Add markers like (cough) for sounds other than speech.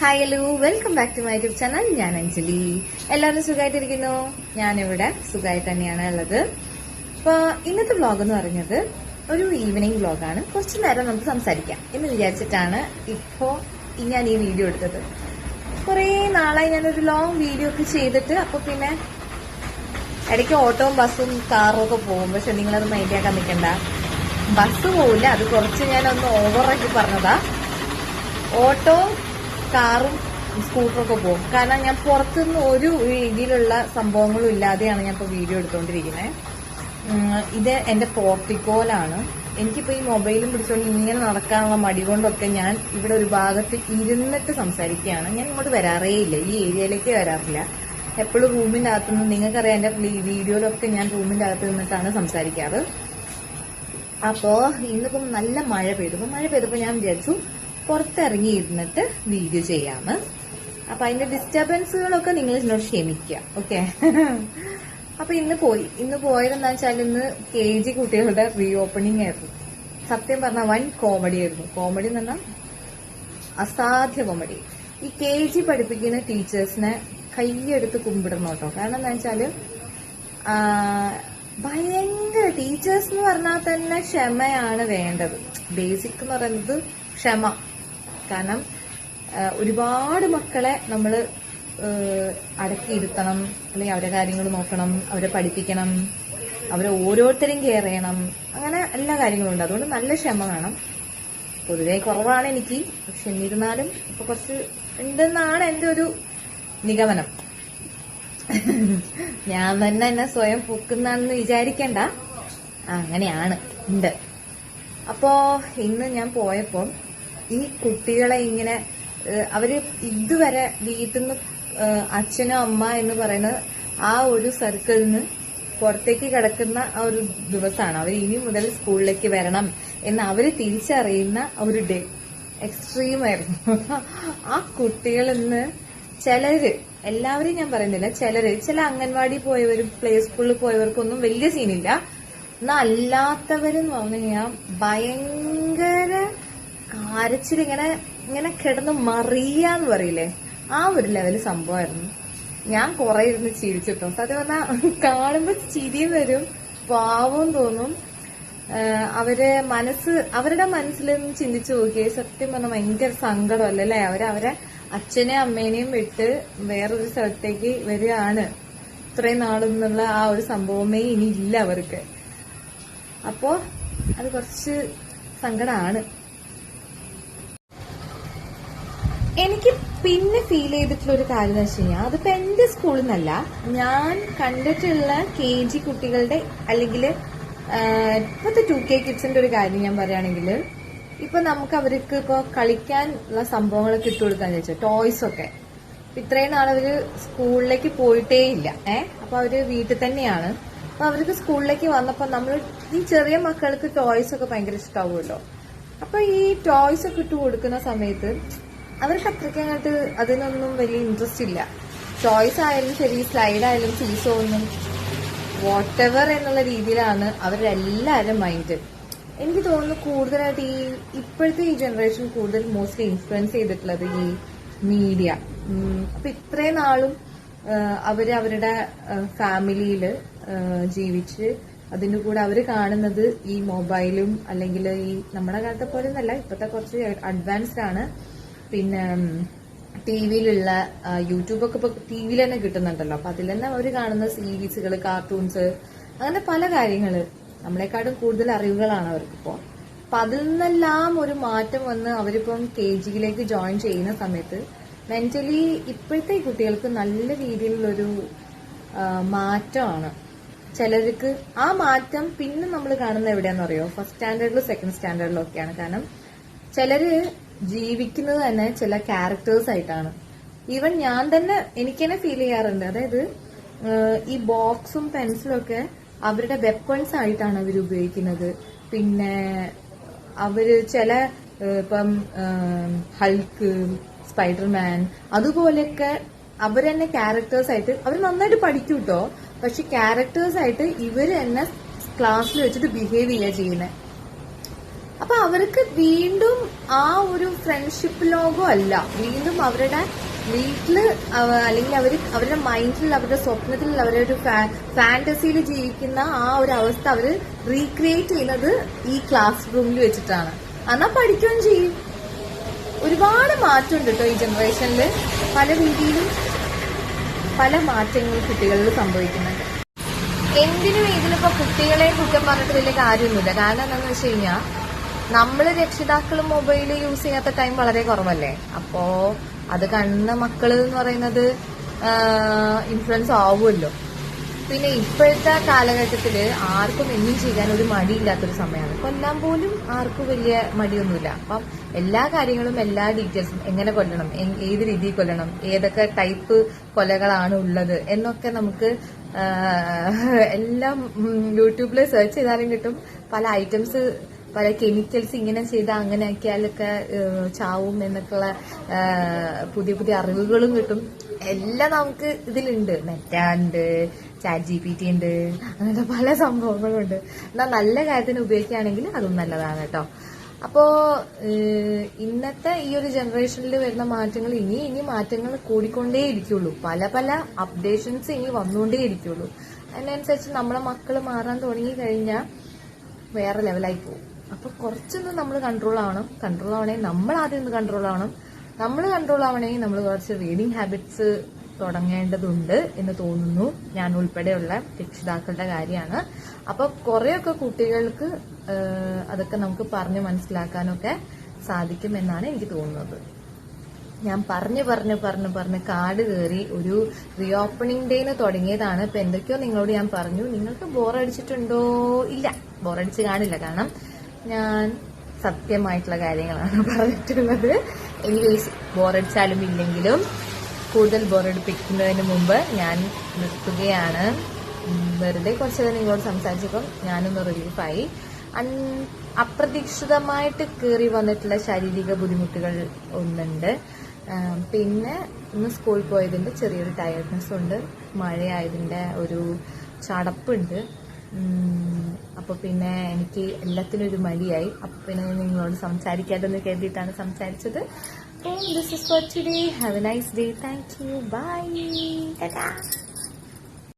Hi hello welcome back to my YouTube channel ഞാൻ അഞ്ജലി. എല്ലാവരും സുഖമായിട്ടിരിക്കുന്നു? ഞാനിവിടെ സുഖമായിട്ട് തന്നെയാണ് ഉള്ളത്. അപ്പോൾ ഇന്നത്തെ വ്ളോഗ് എന്ന് പറഞ്ഞത് ഒരു ഈവനിങ് വ്ളോഗാണ് കുറച്ച് നേരം നമുക്ക് സംസാരിക്കാം എന്ന് വിചാരിച്ചിട്ടാണ് ഇപ്പോൾ ഞാൻ ഈ വീഡിയോ എടുത്തത്. കുറേ നാളായി ഞാനൊരു ലോങ് വീഡിയോ ഒക്കെ ചെയ്തിട്ട് അപ്പോൾ പിന്നെ ഇടയ്ക്ക് ഓട്ടോവും ബസ്സും കാറും ഒക്കെ പോകും. പക്ഷെ നിങ്ങളത് മൈൻഡാക്കാൻ നിൽക്കണ്ട. ബസ് പോവില്ല. അത് കുറച്ച് ഞാനൊന്ന് ഓവറാക്കി പറഞ്ഞതാ. ഓട്ടോ കാറും സ്കൂട്ടറും ഒക്കെ പോകും. കാരണം ഞാൻ പുറത്തുനിന്ന് ഒരു രീതിയിലുള്ള സംഭവങ്ങളും ഇല്ലാതെയാണ് ഞാൻ ഇപ്പോൾ വീഡിയോ എടുത്തുകൊണ്ടിരിക്കുന്നത് ഇത് എന്റെ പോർട്ടിക്കോലാണ്. എനിക്കിപ്പോൾ ഈ മൊബൈലും പിടിച്ചുകൊണ്ട് ഇങ്ങനെ നടക്കാനുള്ള മടി കൊണ്ടൊക്കെ ഞാൻ ഇവിടെ ഒരു ഭാഗത്ത് ഇരുന്നിട്ട് സംസാരിക്കുകയാണ്. ഞാൻ ഇങ്ങോട്ട് വരാറേ ഇല്ല ഈ ഏരിയയിലേക്ക് വരാറില്ല. എപ്പോഴും റൂമിന്റെ അകത്തുനിന്ന് നിങ്ങൾക്കറിയാം എന്റെ വീഡിയോയിലൊക്കെ ഞാൻ റൂമിന്റെ അകത്ത് നിന്നിട്ടാണ് സംസാരിക്കാറ്. അപ്പോൾ ഇന്നിപ്പം നല്ല മഴ പെയ്തു. അപ്പൊ മഴ പെയ്തപ്പോ ഞാൻ വിചാരിച്ചു പുറത്തിറങ്ങി ഇരുന്നിട്ട് വീഡിയോ ചെയ്യാമ് അപ്പൊ അതിന്റെ ഡിസ്റ്റർബൻസുകളൊക്കെ നിങ്ങൾ എന്നോട് ക്ഷമിക്കുക ഓക്കെ? അപ്പൊ ഇന്ന് പോയി. ഇന്ന് പോയതെന്താ വെച്ചാൽ ഇന്ന് കെ ജി കുട്ടികളുടെ റീ ഓപ്പണിംഗ് ആയിരുന്നു. സത്യം പറഞ്ഞ വൻ കോമഡി ആയിരുന്നു. കോമഡി എന്ന് പറഞ്ഞാൽ അസാധ്യ കോമഡി ഈ കെ ജി പഠിപ്പിക്കുന്ന ടീച്ചേഴ്സിനെ കൈയെടുത്ത് കുമ്പിടണം കേട്ടോ. കാരണം എന്താ വെച്ചാൽ ആ, ഭയങ്കര ടീച്ചേഴ്സ് എന്ന് പറഞ്ഞാൽ തന്നെ ക്ഷമയാണ് വേണ്ടത്. ബേസിക് എന്ന് പറയുന്നത് ക്ഷമ. കാരണം ഒരുപാട് മക്കളെ നമ്മൾ അടക്കിയിരുത്തണം അല്ലെങ്കിൽ അവരെ കാര്യങ്ങൾ നോക്കണം അവരെ പഠിപ്പിക്കണം അവരെ ഓരോരുത്തരെയും കെയർ ചെയ്യണം അങ്ങനെ എല്ലാ കാര്യങ്ങളും ഉണ്ട് അതുകൊണ്ട് നല്ല ക്ഷമ വേണം. പൊതുവേ കുറവാണ് എനിക്ക്. പക്ഷെ എന്നിരുന്നാലും ഇപ്പൊ കുറച്ച് ഉണ്ടെന്നാണ് എന്റെ ഒരു നിഗമനം. ഞാൻ തന്നെ എന്നെ സ്വയം പൊക്കുന്നാണെന്ന് വിചാരിക്കണ്ട. അങ്ങനെയാണ്. ഉണ്ട്. അപ്പോ ഇന്ന് ഞാൻ പോയപ്പോൾ ഈ കുട്ടികളെ ഇങ്ങനെ അവർ ഇതുവരെ വീട്ടിൽ നിന്ന് അച്ഛനോ അമ്മ എന്ന് പറയുന്ന ആ ഒരു സർക്കിളിൽ നിന്ന് പുറത്തേക്ക് കിടക്കുന്ന ആ ഒരു ദിവസമാണ് അവർ ഇനി മുതൽ സ്കൂളിലേക്ക് വരണം എന്ന് അവർ തിരിച്ചറിയുന്ന ഒരു ഡേ. എക്സ്ട്രീം ആയിരുന്നു ആ കുട്ടികളിൽ നിന്ന് ചിലര് എല്ലാവരെയും ഞാൻ പറയുന്നില്ല. ചിലര് ചില അംഗൻവാടി പോയവരും പ്ലേ സ്കൂളിൽ പോയവർക്കൊന്നും വലിയ സീനില്ല എന്നാ അല്ലാത്തവരെന്ന് പറഞ്ഞു കഴിഞ്ഞാൽ ഭയങ്കര കാരച്ചിലിങ്ങനെ ഇങ്ങനെ കിടന്ന് മറിയാന്ന് പറയില്ലേ? ആ ഒരു ലെവൽ സംഭവമായിരുന്നു. ഞാൻ കുറെ ഇരുന്ന് ചിരിച്ചിട്ടോ. സത്യം പറഞ്ഞാൽ കാണുമ്പോൾ ചിരിയും വരും. പാവം തോന്നും. അവരെ മനസ്സ് അവരുടെ മനസ്സിലൊന്നും ചിന്തിച്ചു നോക്കിയേ സത്യം പറഞ്ഞാൽ ഭയങ്കര സങ്കടമല്ലേ? അല്ലേ അവർ അവരെ അച്ഛനെയും അമ്മേനെയും വിട്ട് വേറൊരു സ്ഥലത്തേക്ക് വരികയാണ്. ഇത്രയും നാളെന്നുള്ള ആ ഒരു സംഭവമേ ഇനി ഇല്ല അവർക്ക്. അപ്പോ അത് കുറച്ച് സങ്കടമാണ് എനിക്ക് പിന്നെ ഫീൽ ചെയ്തിട്ടുള്ള ഒരു കാര്യം എന്ന് വെച്ച് കഴിഞ്ഞാൽ അതിപ്പോ എന്റെ സ്കൂളിൽ നിന്നല്ല ഞാൻ കണ്ടിട്ടുള്ള കെ ജി കുട്ടികളുടെ അല്ലെങ്കിൽ ഇപ്പോഴത്തെ ടു കെ കിഡ്സിന്റെ ഒരു കാര്യം ഞാൻ പറയുകയാണെങ്കിൽ ഇപ്പൊ നമുക്ക് അവർക്ക് ഇപ്പൊ കളിക്കാനുള്ള സംഭവങ്ങളൊക്കെ ഇട്ട് കൊടുക്കാന്ന് വെച്ചാൽ ടോയ്സ് ഒക്കെ. ഇത്രയും നാളവര് സ്കൂളിലേക്ക് പോയിട്ടേ ഇല്ല ഏഹ് അപ്പൊ അവർ വീട്ടിൽ തന്നെയാണ്. അപ്പൊ അവർക്ക് സ്കൂളിലേക്ക് വന്നപ്പോ നമ്മൾ ഈ ചെറിയ മക്കൾക്ക് ടോയ്സ് ഒക്കെ ഭയങ്കര ഇഷ്ടാവുമല്ലോ. അപ്പൊ ഈ ടോയ്സ് ഒക്കെ ഇട്ട് കൊടുക്കുന്ന സമയത്ത് അവർക്ക് അത്രയ്ക്ക് അങ്ങോട്ട് അതിനൊന്നും വലിയ ഇൻട്രസ്റ്റ് ഇല്ല. ടോയ്സ് ആയാലും ശരി സ്ലൈഡ് ആയാലും സീസോ ഒന്നും വാട്ടെവർ എന്നുള്ള രീതിയിലാണ് അവരുടെ എല്ലാവരും മൈൻഡ് എനിക്ക് തോന്നുന്നു കൂടുതലായിട്ട് ഈ ഇപ്പോഴത്തെ ഈ ജനറേഷൻ കൂടുതൽ മോസ്റ്റ്ലി ഇൻഫ്ലുവൻസ് ചെയ്തിട്ടുള്ളത് ഈ മീഡിയ അപ്പൊ ഇത്രയും നാളും അവർ അവരുടെ ഫാമിലിയിൽ ജീവിച്ച് അതിന്റെ കൂടെ അവർ കാണുന്നത് ഈ മൊബൈലും അല്ലെങ്കിൽ ഈ നമ്മുടെ കാലത്തെ പോലെ ഒന്നല്ല ഇപ്പോഴത്തെ കുറച്ച് അഡ്വാൻസ്ഡ് ആണ്. പിന്നെ ടി വിയിലുള്ള യൂട്യൂബൊക്കെ ഇപ്പൊ ടി വിയിൽ തന്നെ കിട്ടുന്നുണ്ടല്ലോ. അപ്പൊ അതിൽ തന്നെ അവർ കാണുന്ന സീരീസുകൾ കാർട്ടൂൺസ് അങ്ങനെ പല കാര്യങ്ങൾ. നമ്മളെക്കാളും കൂടുതൽ അറിവുകളാണ് അവർക്കിപ്പോ. അപ്പൊ അതിൽ നിന്നെല്ലാം ഒരു മാറ്റം വന്ന് അവരിപ്പം കെ ജിയിലേക്ക് ജോയിൻ ചെയ്യുന്ന സമയത്ത് മെന്റലി ഇപ്പോഴത്തെ കുട്ടികൾക്ക് നല്ല രീതിയിലുള്ളൊരു മാറ്റമാണ്. ചിലർക്ക് ആ മാറ്റം പിന്നെ നമ്മൾ കാണുന്ന എവിടെയാണെന്ന് അറിയോ? ഫസ്റ്റ് സ്റ്റാൻഡേർഡിലും സെക്കൻഡ് സ്റ്റാൻഡേർഡിലും ഒക്കെയാണ്. കാരണം ചിലര് ജീവിക്കുന്നത് തന്നെ ചില ക്യാരക്ടേഴ്സ് ആയിട്ടാണ്. ഈവൻ ഞാൻ തന്നെ എനിക്ക് തന്നെ ഫീൽ ചെയ്യാറുണ്ട്. അതായത് ഈ ബോക്സും പെൻസിലും ഒക്കെ അവരുടെ വെപ്പൺസ് ആയിട്ടാണ് അവർ ഉപയോഗിക്കുന്നത്. പിന്നെ അവർ ചില ഇപ്പം ഹൾക്ക് സ്പൈഡർമാൻ അതുപോലെയൊക്കെ അവർ തന്നെ ക്യാരക്ടേഴ്സ് ആയിട്ട് അവർ നന്നായിട്ട് പഠിക്കും കേട്ടോ പക്ഷെ ക്യാരക്ടേഴ്സ് ആയിട്ട് ഇവർ തന്നെ ക്ലാസ്സിൽ വെച്ചിട്ട് ബിഹേവ് ചെയ്യുക ചെയ്യുന്നത് അപ്പൊ അവർക്ക് വീണ്ടും ആ ഒരു ഫ്രണ്ട്ഷിപ്പ് ലോഗോ അല്ല വീണ്ടും അവരുടെ വീട്ടിൽ അല്ലെങ്കിൽ അവർ അവരുടെ മൈൻഡിൽ അവരുടെ സ്വപ്നത്തിൽ അവരുടെ ഒരു ഫാന്റസിയിൽ ജീവിക്കുന്ന ആ ഒരു അവസ്ഥ അവർ റീക്രിയേറ്റ് ചെയ്യുന്നത് ഈ ക്ലാസ് റൂമിൽ വെച്ചിട്ടാണ്. എന്നാ പഠിക്കുകയും ചെയ്യും. ഒരുപാട് മാറ്റമുണ്ട് കേട്ടോ ഈ ജനറേഷനിൽ പല രീതിയിലും പല മാറ്റങ്ങളും കുട്ടികളിൽ സംഭവിക്കുന്നുണ്ട്. എന്തിനും ഇതിലിപ്പോ കുട്ടികളെ കുറ്റം പറഞ്ഞിട്ട് വലിയ കാര്യമൊന്നുമില്ല. കാരണം എന്താണെന്ന് വെച്ച് കഴിഞ്ഞാൽ നമ്മൾ രക്ഷിതാക്കൾ മൊബൈൽ യൂസ് ചെയ്യാത്ത ടൈം വളരെ കുറവല്ലേ? അപ്പോ അത് കണ്ണ മക്കൾ എന്ന് പറയുന്നത് ഇൻഫ്ലുവൻസ് ആവുമല്ലോ. പിന്നെ ഇപ്പോഴത്തെ കാലഘട്ടത്തിൽ ആർക്കും എന്നും ചെയ്യാൻ ഒരു മടിയില്ലാത്തൊരു സമയമാണ്. കൊല്ലാൻ പോലും ആർക്കും വലിയ മടിയൊന്നുമില്ല. അപ്പം എല്ലാ കാര്യങ്ങളും എല്ലാ ഡീറ്റെയിൽസും എങ്ങനെ കൊല്ലണം? ഏത് രീതിയിൽ കൊല്ലണം? ഏതൊക്കെ ടൈപ്പ് കൊലകളാണ് ഉള്ളത്? എന്നൊക്കെ നമുക്ക് എല്ലാം യൂട്യൂബിൽ സെർച്ച് ചെയ്താലും കിട്ടും. പല ഐറ്റംസ് പല കെമിക്കൽസ് ഇങ്ങനെ ചെയ്ത് അങ്ങനെ ആക്കിയാലൊക്കെ ചാവും എന്നൊക്കെയുള്ള പുതിയ പുതിയ അറിവുകളും കിട്ടും. എല്ലാം നമുക്ക് ഇതിലുണ്ട്. മെറ്റാണ്ട് ചാറ്റ് ജി പി ടി ഉണ്ട് അങ്ങനത്തെ പല സംഭവങ്ങളുണ്ട് എന്നാൽ നല്ല കാര്യത്തിന് ഉപയോഗിക്കുകയാണെങ്കിൽ അതും നല്ലതാണ് കേട്ടോ. അപ്പോ ഇന്നത്തെ ഈ ഒരു ജനറേഷനിൽ വരുന്ന മാറ്റങ്ങൾ ഇനി ഇനി മാറ്റങ്ങൾ കൂടിക്കൊണ്ടേ ഇരിക്കുള്ളൂ. പല പല അപ്ഡേഷൻസ് ഇനി വന്നുകൊണ്ടേ ഇരിക്കുള്ളൂ. അതിനനുസരിച്ച് നമ്മളെ മക്കൾ മാറാൻ തുടങ്ങി കഴിഞ്ഞാൽ വേറെ ലെവലായി പോകും. അപ്പൊ കുറച്ചൊന്ന് നമ്മൾ കൺട്രോൾ ആവണം. കൺട്രോൾ ആവണേ നമ്മൾ ആദ്യം ഒന്ന് കൺട്രോൾ ആവണം. നമ്മൾ കൺട്രോൾ ആവണമെങ്കിൽ നമ്മൾ കുറച്ച് റീഡിങ് ഹാബിറ്റ്സ് തുടങ്ങേണ്ടതുണ്ട് എന്ന് തോന്നുന്നു. ഞാൻ ഉൾപ്പെടെയുള്ള രക്ഷിതാക്കളുടെ കാര്യമാണ്. അപ്പൊ കുറെയൊക്കെ കുട്ടികൾക്ക് അതൊക്കെ നമുക്ക് പറഞ്ഞു മനസ്സിലാക്കാനൊക്കെ സാധിക്കും എന്നാണ് എനിക്ക് തോന്നുന്നത്. ഞാൻ പറഞ്ഞു പറഞ്ഞു പറഞ്ഞു പറഞ്ഞ് കാട് കയറി ഒരു റീ ഓപ്പണിംഗ് ഡേന്ന് തുടങ്ങിയതാണ്. ഇപ്പൊ എന്തൊക്കെയോ നിങ്ങളോട് ഞാൻ പറഞ്ഞു. നിങ്ങൾക്ക് ബോറടിച്ചിട്ടുണ്ടോ ഇല്ല. ബോറടിച്ച് കാണില്ല. കാരണം ഞാൻ സത്യമായിട്ടുള്ള കാര്യങ്ങളാണ് (laughs) പറഞ്ഞിട്ടുള്ളത്. എനിക്ക് ബോറടിച്ചാലും ഇല്ലെങ്കിലും കൂടുതൽ ബോറടിപ്പിക്കുന്നതിന് മുമ്പ് ഞാൻ നിർത്തുകയാണ്. വെറുതെ വെറുതെ നേരം നിങ്ങളോട് സംസാരിച്ചപ്പം ഞാനൊന്ന് റിലീഫായി അപ്രതീക്ഷിതമായിട്ട് കയറി വന്നിട്ടുള്ള ശാരീരിക ബുദ്ധിമുട്ടുകൾ ഒന്നുണ്ട്. പിന്നെ ഇന്ന് സ്കൂളിൽ പോയതിന്റെ ചെറിയൊരു ടയർഡ്നെസ് ഉണ്ട്. മഴയായതിന്റെ ഒരു ചടപ്പുണ്ട്. ഉം, അപ്പൊ പിന്നെ എനിക്ക് എല്ലാത്തിനും ഒരു മടിയായി. അപ്പോൾ പിന്നെ നിങ്ങളോട് സംസാരിക്കാതെന്ന് കരുതിയിട്ടാണ് സംസാരിച്ചത്. അപ്പോൾ this is for today have a nice day thank you bye